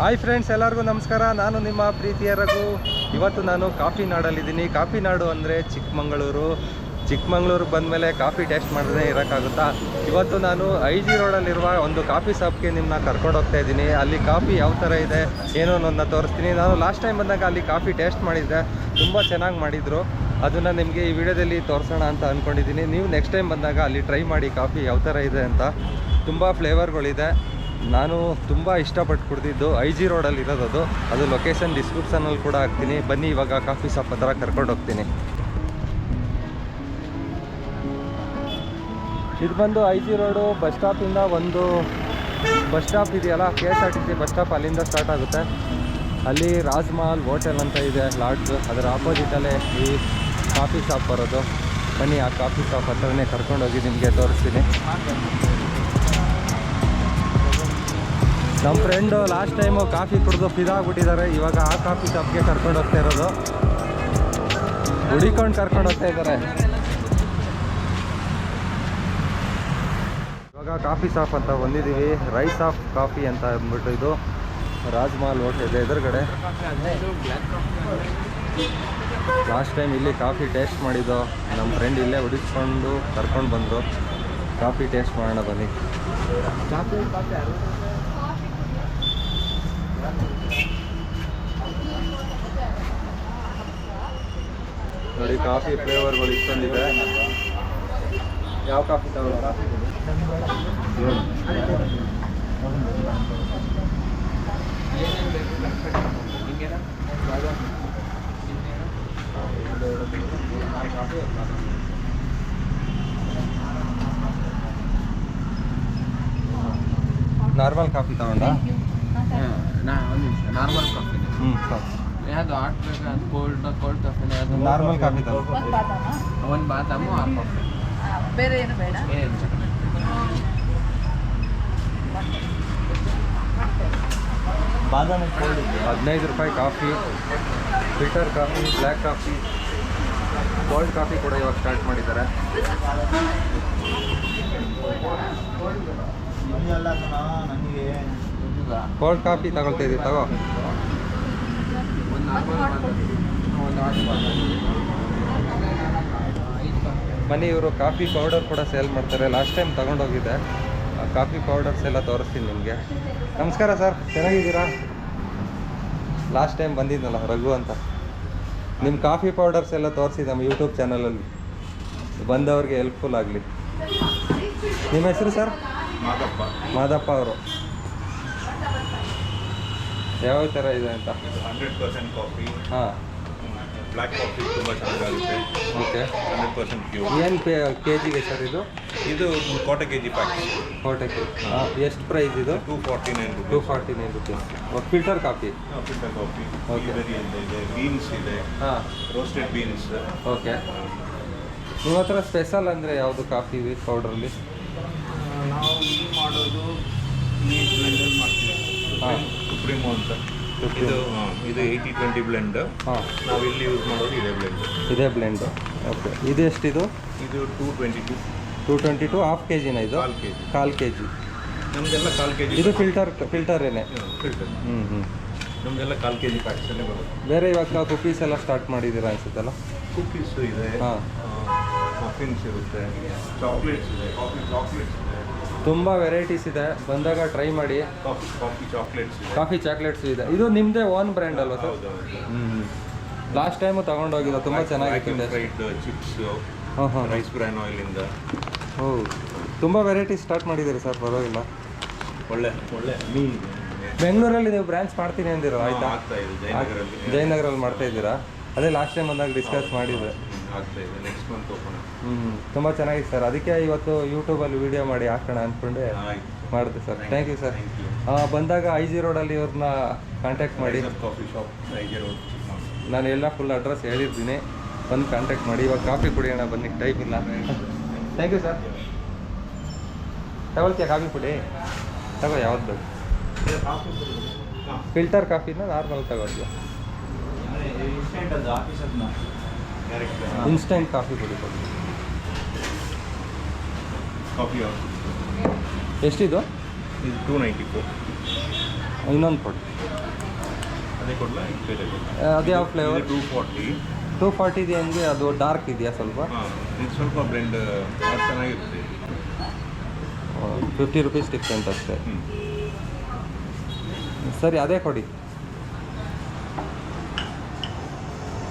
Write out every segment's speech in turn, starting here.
Hi friends ಎಲ್ಲರಿಗೂ ನಮಸ್ಕಾರ. ನಾನು ನಿಮ್ಮ ಪ್ರೀತಿಯ ರಘು. ಇವತ್ತು ನಾನು ಕಾಫಿ ನಾಡಲ್ಲಿದ್ದೀನಿ. ಕಾಫಿ ನಾಡು ಅಂದರೆ ಚಿಕ್ಕಮಗಳೂರು. ಚಿಕ್ಕಮಗಳೂರಿಗೆ ಬಂದಮೇಲೆ ಕಾಫಿ ಟೇಸ್ಟ್ ಮಾಡಿದ್ರೆ ಇರೋಕ್ಕಾಗುತ್ತಾ? ಇವತ್ತು ನಾನು ಐ ಜಿ ರೋಡಲ್ಲಿರುವ ಒಂದು ಕಾಫಿ ಶಾಪ್ಗೆ ನಿಮ್ಮನ್ನ ಕರ್ಕೊಂಡು ಹೋಗ್ತಾ ಇದ್ದೀನಿ. ಅಲ್ಲಿ ಕಾಫಿ ಯಾವ ಥರ ಇದೆ, ಏನೋ ನನ್ನ ತೋರಿಸ್ತೀನಿ. ನಾನು ಲಾಸ್ಟ್ ಟೈಮ್ ಬಂದಾಗ ಅಲ್ಲಿ ಕಾಫಿ ಟೇಸ್ಟ್ ಮಾಡಿದ್ದೆ ತುಂಬ ಚೆನ್ನಾಗಿ ಮಾಡಿದರು. ಅದನ್ನು ನಿಮಗೆ ಈ ವಿಡಿಯೋದಲ್ಲಿ ತೋರಿಸೋಣ ಅಂತ ಅಂದ್ಕೊಂಡಿದ್ದೀನಿ ನೀವು ನೆಕ್ಸ್ಟ್ ಟೈಮ್ ಬಂದಾಗ ಅಲ್ಲಿ ಟ್ರೈ ಮಾಡಿ ಕಾಫಿ ಯಾವ ಥರ ಇದೆ ಅಂತ. ತುಂಬ ಫ್ಲೇವರ್ಗಳಿದೆ ನಾನು ತುಂಬ ಇಷ್ಟಪಟ್ಟು ಕುಡ್ದಿದ್ದು ಐ ಜಿ ರೋಡಲ್ಲಿ ಇರೋದದು ಅದು. ಲೊಕೇಶನ್ ಡಿಸ್ಕ್ರಿಪ್ಷನಲ್ಲಿ ಕೂಡ ಹಾಕ್ತೀನಿ. ಬನ್ನಿ, ಇವಾಗ ಕಾಫಿ ಶಾಪ್ ಹತ್ರ ಕರ್ಕೊಂಡು ಹೋಗ್ತೀನಿ. ಇದು ಬಂದು ಐ ಜಿ ರೋಡು ಬಸ್ ಸ್ಟಾಪಿಂದ ಒಂದು ಬಸ್ ಸ್ಟಾಪ್ ಇದೆಯಲ್ಲ? K S R T C bus stop ಅಲ್ಲಿಂದ ಸ್ಟಾರ್ಟ್ ಆಗುತ್ತೆ. ಅಲ್ಲಿ ರಾಜ್ಮಹಲ್ ಹೋಟೆಲ್ ಅಂತ ಇದೆ, ಲಾಡ್ಜ್. ಅದರ ಆಪೋಸಿಟಲ್ಲೇ ಈ ಕಾಫಿ ಶಾಪ್ ಬರೋದು. ಬನ್ನಿ, ಆ ಕಾಫಿ ಶಾಪ್ ಹತ್ರನೇ ಕರ್ಕೊಂಡೋಗಿ ನಿಮಗೆ ತೋರಿಸ್ತೀನಿ. ನಮ್ಮ ಫ್ರೆಂಡು ಲಾಸ್ಟ್ ಟೈಮು ಕಾಫಿ ಕುಡಿದು ಫಿದಾಗ್ಬಿಟ್ಟಿದ್ದಾರೆ ಇವಾಗ ಆ ಕಾಫಿ ಶಾಪ್ಗೆ ಕರ್ಕೊಂಡು ಹೋಗ್ತಾ ಇರೋದು. ಹುಡಿಕೊಂಡು ಕರ್ಕೊಂಡು ಹೋಗ್ತಾ ಇದ್ದಾರೆ. ಇವಾಗ ಕಾಫಿ ಶಾಪ್ ಅಂತ ಬಂದಿದ್ದೀವಿ. ರೈಸ್ ಆಫ್ ಕಾಫಿ ಅಂತ ಅಂದ್ಬಿಟ್ಟು ಇದು. ರಾಜ್ಮಹಲ್ ಇದೆ ಎದುರುಗಡೆ. ಲಾಸ್ಟ್ ಟೈಮ್ ಇಲ್ಲಿ ಕಾಫಿ ಟೇಸ್ಟ್ ಮಾಡಿದ್ದು. ನಮ್ಮ ಫ್ರೆಂಡ್ ಇಲ್ಲೇ ಹುಡಿಸ್ಕೊಂಡು ಕರ್ಕೊಂಡು ಬಂದರು. ಕಾಫಿ ಟೇಸ್ಟ್ ಮಾಡೋಣ ಬನ್ನಿ. ನೋಡಿ ಕಾಫಿ ಫ್ಲೇವರ್ಗಳು ಇಷ್ಟೊಂದಿದೆ. ಯಾವ ಕಾಫಿ ತಗೊಳ್ಳೋಣ ನಾರ್ಮಲ್ ಕಾಫಿ ತಗೊಂಡ? ನಾರ್ಮಲ್ ಕಾಫಿ ಹ್ಞೂ ಯಾವ್ದು ಹಾಟ್ ಬೇಕಾ ಕೋಲ್ಡ್ ಕೋಲ್ಡ್ ಕಾಫಿನ ಅದು ನಾರ್ಮಲ್ ಕಾಫಿ ಒಂದು ಬಾದಾಮ ಬಾದಾಮು ಆರು ಕಾಫಿ ಬೇರೆ ಏನು ಬೇಡ? ಏನು ಹದಿನೈದು ರೂಪಾಯಿ coffee filter coffee black coffee cold coffee ಕೂಡ ಇವಾಗ ಸ್ಟಾರ್ಟ್ ಮಾಡಿದ್ದಾರೆ. ಕೋಲ್ಡ್ ಕಾಫಿ ತಗೊಳ್ತಾ ಇದ್ದೀವಿ ತಗೋ. ಬನ್ನಿ ಇವರು ಕಾಫಿ ಪೌಡರ್ ಕೂಡ ಸೇಲ್ ಮಾಡ್ತಾರೆ. ಲಾಸ್ಟ್ ಟೈಮ್ ತಗೊಂಡೋಗಿದ್ದೆ. ಆ ಕಾಫಿ ಪೌಡರ್ಸ್ ಎಲ್ಲ ತೋರಿಸ್ತೀನಿ ನಿಮಗೆ. ನಮಸ್ಕಾರ ಸರ್ ಚೆನ್ನಾಗಿದ್ದೀರಾ? ಲಾಸ್ಟ್ ಟೈಮ್ ಬಂದಿದ್ನಲ್ಲ ರಘು ಅಂತ. ನಿಮ್ಮ ಕಾಫಿ ಪೌಡರ್ಸ್ ಎಲ್ಲ ತೋರಿಸಿ ನಮ್ಮ ಯೂಟ್ಯೂಬ್ ಚಾನಲಲ್ಲಿ ಬಂದವ್ರಿಗೆ ಹೆಲ್ಪ್ಫುಲ್ ಆಗಲಿ. ನಿಮ್ಮ ಹೆಸರು ಸರ್ ಮಾದಪ್ಪ. ಮಾದಪ್ಪ ಅವರು. ಯಾವ ಥರ ಇದೆ ಅಂತ? Hundred percent coffee. ಹಾಂ. ಬ್ಲ್ಯಾಕ್ ಕಾಫಿ ತುಂಬ ಚೆನ್ನಾಗಾಗುತ್ತೆ. ಓಕೆ. ಹಂಡ್ರೆಡ್ ಪರ್ಸೆಂಟ್ ಪ್ಯೂರ್ ಏನು ಪೇ ಕೆ ಜಿಗೆ ಸರ್ ಇದು? ಇದು ಕೋಟೆ ಕೆ ಜಿ ಪ್ಯಾಕ್ ಕೋಟೆಗೆ ಎಷ್ಟು ಪ್ರೈಸ್ ಇದು? Two forty nine two rupees forty nine rupees filter coffee filter coffee okay ಅಂತ ಇದೆ ಬೀನ್ಸ್ ಇದೆ. ಹಾಂ. Roasted beans okay. ನಿಮ್ಮ ಹತ್ರ ಸ್ಪೆಷಲ್ ಅಂದರೆ ಯಾವುದು ಕಾಫಿ ಪೌಡ್ರಲ್ಲಿ ನಾವು ಮಾಡೋದು ಮಾಡ್ತೀವಿ. ಹಾಂ. ಸುಪ್ರೀಮೋ ಅಂತ. ಇದು ಇದು ಏಯ್ಟಿ ಟ್ವೆಂಟಿ ಬ್ಲೆಂಡ್ ಹಾಂ. ನಾವು ಇಲ್ಲಿ ಯೂಸ್ ಮಾಡೋದು ಇದೇ ಬ್ಲೆಂಡ್ ಇದೇ ಬ್ಲೆಂಡ್ ಓಕೆ ಇದು ಎಷ್ಟಿದು? ಇದು two twenty two two twenty two half K ಜಿನ ಇದು? ಕಾಲ್ ಕೆ ಜಿ ಕಾಲು ಕೆ ಜಿ ನಮ್ದೆಲ್ಲ ಕಾಲ್ ಕೆ ಜಿ ಇದು ಫಿಲ್ಟರ್ ಫಿಲ್ಟರೇನೆ ಫಿಲ್ಟರ್ ಹ್ಞೂ ಹ್ಞೂ ನಮ್ದೆಲ್ಲ ಕಾಲ್ ಕೆ ಜಿ ಪ್ಯಾಕ್ಸಲ್ಲೇ ಬರುತ್ತೆ. ಬೇರೆ ಇವಾಗ ಕುಕೀಸ್ ಎಲ್ಲ ಸ್ಟಾರ್ಟ್ ಮಾಡಿದ್ದೀರಾ ಅನಿಸುತ್ತಲ್ಲ? ಕುಕೀಸು ಇದೆ. ಹಾಂ. ಮಫಿನ್ಸ್ ಇರುತ್ತೆ. ಚಾಕ್ಲೇಟ್ಸ್ ಇದೆ. ಕಾಫಿ ಚಾಕ್ಲೇಟ್ಸ್ ಇದೆ. ತುಂಬ ವೆರೈಟೀಸ್ ಇದೆ. ಬಂದಾಗ ಟ್ರೈ ಮಾಡಿ. ಕಾಫಿ ಕಾಫಿ ಚಾಕ್ಲೇಟ್ಸ್ ಇದೆ. ಕಾಫಿ ಚಾಕ್ಲೇಟ್ಸ್ ಇದೆ. ಇದು ನಿಮ್ಮದೇ ಓನ್ ಬ್ರ್ಯಾಂಡ್ ಅಲ್ವಾ ಸರ್? ಹ್ಞೂ ಲಾಸ್ಟ್ ಟೈಮು ತಗೊಂಡೋಗಿಲ್ಲ ತುಂಬ ಚೆನ್ನಾಗಿತ್ತು ಫ್ರೈಡ್ ಚಿಪ್ಸ್ ಹಾಂ ಹಾಂ ರೈಸ್ ಬ್ರ್ಯಾನ್ ಆಯಿಲಿಂದ ಓ ತುಂಬ ವೆರೈಟಿ ಸ್ಟಾರ್ಟ್ ಮಾಡಿದ್ದೀರಿ ಸರ್ ಪರವಾಗಿಲ್ಲ. ಒಳ್ಳೆ ಒಳ್ಳೆ ಮೀನ್. ಇದೆ ಬೆಂಗಳೂರಲ್ಲಿ ನೀವು ಬ್ರ್ಯಾಂಚ್ ಮಾಡ್ತೀನಿ ಅಂದಿರೋ ಆಯ್ತಾ? ಜಯನಗರಲ್ಲಿ. ಮಾಡ್ತಾ ಇದ್ದೀರಾ? ಅದೇ ಲಾಸ್ಟ್ ಟೈಮ್ ಬಂದಾಗ ಡಿಸ್ಕಸ್ ಮಾಡಿದ್ದೆ. ಆಗ್ತಾ ಇದೆ. ನೆಕ್ಸ್ಟ್ ಮಂತ್ ಓಪನ್ ಹ್ಞೂ ತುಂಬ ಚೆನ್ನಾಗಿದೆ ಸರ್. ಅದಕ್ಕೆ ಇವತ್ತು ಯೂಟ್ಯೂಬಲ್ಲಿ ವಿಡಿಯೋ ಮಾಡಿ ಹಾಕೋಣ ಅಂದ್ಕೊಂಡೆ ಆಯ್ತು ಮಾಡಿದೆ ಸರ್. ಥ್ಯಾಂಕ್ ಯು ಸರ್ ಬಂದಾಗ ಐ ಜಿ ರೋಡಲ್ಲಿ ಇವ್ರನ್ನ ಕಾಂಟ್ಯಾಕ್ಟ್ ಮಾಡಿ. Coffee shop Raiser road. ನಾನು ಎಲ್ಲ ಫುಲ್ ಅಡ್ರೆಸ್ ಹೇಳಿರ್ತೀನಿ. ಬಂದು ಕಾಂಟ್ಯಾಕ್ಟ್ ಮಾಡಿ. ಇವಾಗ ಕಾಫಿ ಕುಡಿಯೋಣ ಬನ್ನಿ ಟೈಮ್ ಇಲ್ಲ. ಥ್ಯಾಂಕ್ ಯು ಸರ್ ತಗೊಳ್ತೀಯ ಕಾಫಿ ಪುಡಿ? ತಗೋ ಯಾವ್ದು ಬೇಕು. ಫಿಲ್ಟರ್ ಕಾಫಿನ ನಾರ್ಮಲ್ ತಗೊಳ್ತೀಯ? ಇನ್ಸ್ಟೆಂಟ್ ಕಾಫಿ ಪುಡಿ ಕೊಡಿ ಕಾಫಿ ಎಷ್ಟಿದು? ಇದು ಟೂ ನೈಂಟಿ ಫೋರ್ ಇನ್ನೊಂದು ಕೊಡಿ. ಅದೇ ಕೊಡಲ? ಅದೇ ಯಾವ flavour two forty two forty ಇದೆ ಹಂಗೆ? ಅದು ಡಾರ್ಕ್ ಇದೆಯಾ ಸ್ವಲ್ಪ? ಇದು ಸ್ವಲ್ಪ ಬ್ಲೆಂಡ್ ಚೆನ್ನಾಗಿರುತ್ತೆ. ಫಿಫ್ಟಿ ರುಪೀಸ್ ಡಿಫ್ರೆಂಟ್ ಅಷ್ಟೇ. ಸರಿ ಅದೇ ಕೊಡಿ.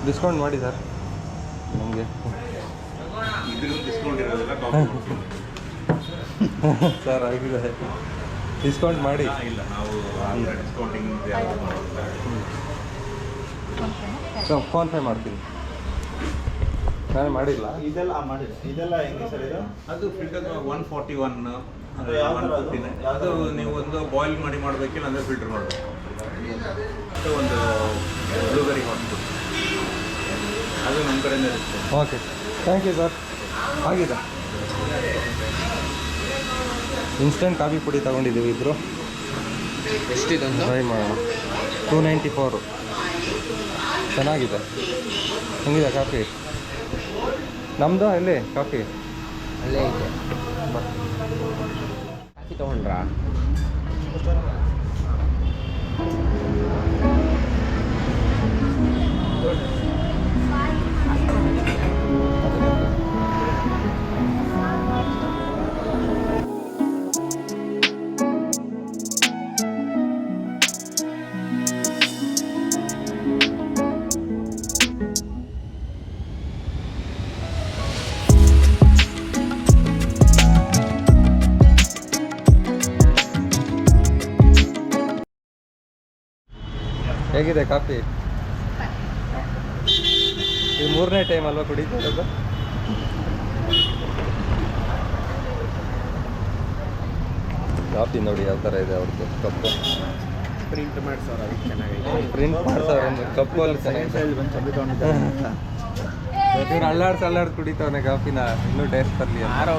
ಡಿಸ್ಕೌಂಟ್ ಮಾಡಿ ಸರ್. ನಮಗೆ. ಇದ್ರಿಂದ ಡಿಸ್ಕೌಂಟ್ ಇರೋದಿಲ್ಲ ಸರ್ ಆಗಿದೆ. ಡಿಸ್ಕೌಂಟ್ ಮಾಡಿ. ಇಲ್ಲ ನಾವು ಡಿಸ್ಕೌಂಟಿಂಗ್ ಯಾವುದು ಮಾಡೋದಿಲ್ಲ ಸೊ ಫೋನ್ಪೇ ಮಾಡ್ತೀನಿ. ನಾನು ಮಾಡಿಲ್ಲ. ಇದೆಲ್ಲ ಮಾಡಿದೆ ಇದೆಲ್ಲ ಹೆಂಗೆ ಸರ್ ಇದು? ಅದು ಫಿಲ್ಟರ್ ಒನ್ ಫಾರ್ಟಿ ಒನ್ ಅದು ನೀವು ಒಂದು ಬಾಯ್ಲ್ ಮಾಡಿ ಮಾಡಬೇಕಿಲ್ಲ ಅಂದರೆ ಫಿಲ್ಟರ್ ಮಾಡಬೇಕು. ಇರುತ್ತೆ. ಓಕೆ ಥ್ಯಾಂಕ್ ಯು ಸರ್ ಆಗಿದೆ. ಇನ್ಸ್ಟೆಂಟ್ ಕಾಫಿ ಪುಡಿ ತಗೊಂಡಿದ್ದೀವಿ ಇಬ್ಬರು ಎಷ್ಟಿದೊಂದು ಟ್ರೈ ಮಾಡೋಣ. ಟೂ ನೈಂಟಿ ಫೋರು ಚೆನ್ನಾಗಿದೆ. ಹೆಂಗಿದೆ ಕಾಫಿ? ನಮ್ಮದು ಅಲ್ಲಿ ಕಾಫಿ? ಅಲ್ಲೇ ಇದೆ. ಕಾಫಿ ತೊಗೊಂಡ್ರಾ? ಹೇಗಿದೆ ಕಾಫಿ? ಇದು ಮೂರನೇ ಟೈಮ್ ಅಲ್ವಾ ಕುಡಿತಾ ಇರೋದು? ಕಾಫಿ ನೋಡಿ ಯಾವ ಥರ ಇದೆ ಅವ್ರದ್ದು ಕಪ್ಪು. ಪ್ರಿಂಟ್ ಮಾಡ್ಸೋರು ಅದು ಚೆನ್ನಾಗಿದೆ ಪ್ರಿಂಟ್ ಮಾಡ್ಸೋರು ಒಂದು ಕಪ್ಪು ಅಲ್ಲಿ ಚೆನ್ನಾಗಿದೆ. ಇವ್ರು ಅಲ್ಲಾಡ್ಸ್ ಅಲ್ಲಾಡ್ಸ್ ಕುಡಿತಾವನೆ ಕಾಫಿನ ಇನ್ನೂ ಟೇಸ್ಟ್ ಬರಲಿ ಯಾರೋ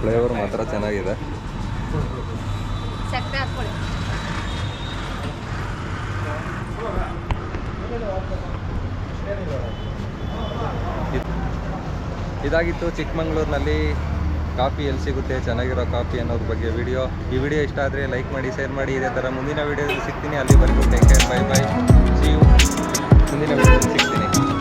ಫ್ಲೇವರ್ ಮಾತ್ರ ಚೆನ್ನಾಗಿದೆ. ಸಕ್ಕರೆ ಹಾಕ್ಕೊಳ್ಳಿ. ಇದಾಗಿತ್ತು ಚಿಕ್ಕಮಂಗ್ಳೂರಿನಲ್ಲಿ ಕಾಫಿ ಎಲ್ಲಿ ಸಿಗುತ್ತೆ, ಚೆನ್ನಾಗಿರೋ ಕಾಫಿ ಅನ್ನೋದ್ರ ಬಗ್ಗೆ ವಿಡಿಯೋ ಈ ವಿಡಿಯೋ ಇಷ್ಟ ಆದರೆ ಲೈಕ್ ಮಾಡಿ ಶೇರ್ ಮಾಡಿ. ಇದೇ ಥರ ಮುಂದಿನ ವಿಡಿಯೋದಲ್ಲಿ ಸಿಗ್ತೀನಿ. ಅಲ್ಲಿವರೆಗೂ take care bye bye see you ಮುಂದಿನ ವಿಡಿಯೋದಲ್ಲಿ ಸಿಗ್ತೀನಿ.